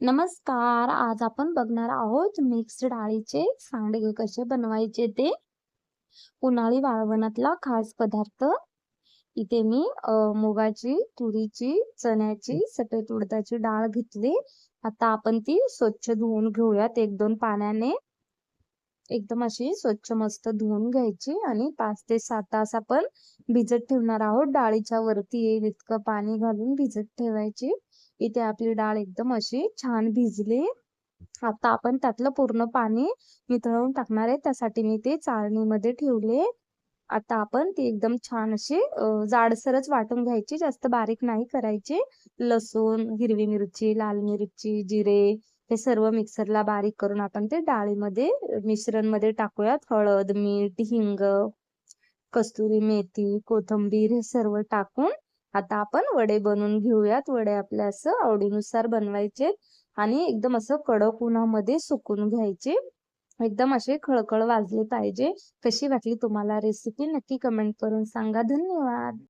नमस्कार. आज आपण बघणार आहोत मिक्स डाळीचे सांडगे कसे बनवायचे ते. उन्हाळी वाळवणातला खास पदार्थ. इथे मी मुगाची तुरीची चण्याची सफेद उडदाची डाळ घेतली. आता आपण ती स्वच्छ धुवून घेऊयात एक दोन पाण्याने. एकदम अशी स्वच्छ मस्त धुवून घ्यायची आणि पाच ते सात तास आपण भिजत ठेवणार आहोत. डाळीच्या वरती येईल इतकं पाणी घालून भिजत ठेवायची. इथे आपली डाळ एकदम अशी छान भिजली. आता आपण त्यातलं पूर्ण पाणी निथळून टाकणार आहे. त्यासाठी मी ते चाळणीमध्ये ठेवले. आता आपण ती एकदम छान अशी जाडसरच वाटून घ्यायची. जास्त बारीक नाही करायची. लसूण हिरवी मिरची लाल मिरची जिरे हे सर्व मिक्सरला बारीक करून आपण ते डाळीमध्ये मिश्रणमध्ये टाकूयात. हळद मीठ हिंग कस्तुरी मेथी कोथिंबीर हे सर्व टाकून आता आपण वडे बनवून घेऊयात. वडे आपल्या असं आवडीनुसार बनवायचे आणि एकदम असं कडक उन्हामध्ये सुकून घ्यायचे. एकदम असे खळखळ वाजले पाहिजे. कशी वाटली तुम्हाला रेसिपी नक्की कमेंट करून सांगा. धन्यवाद.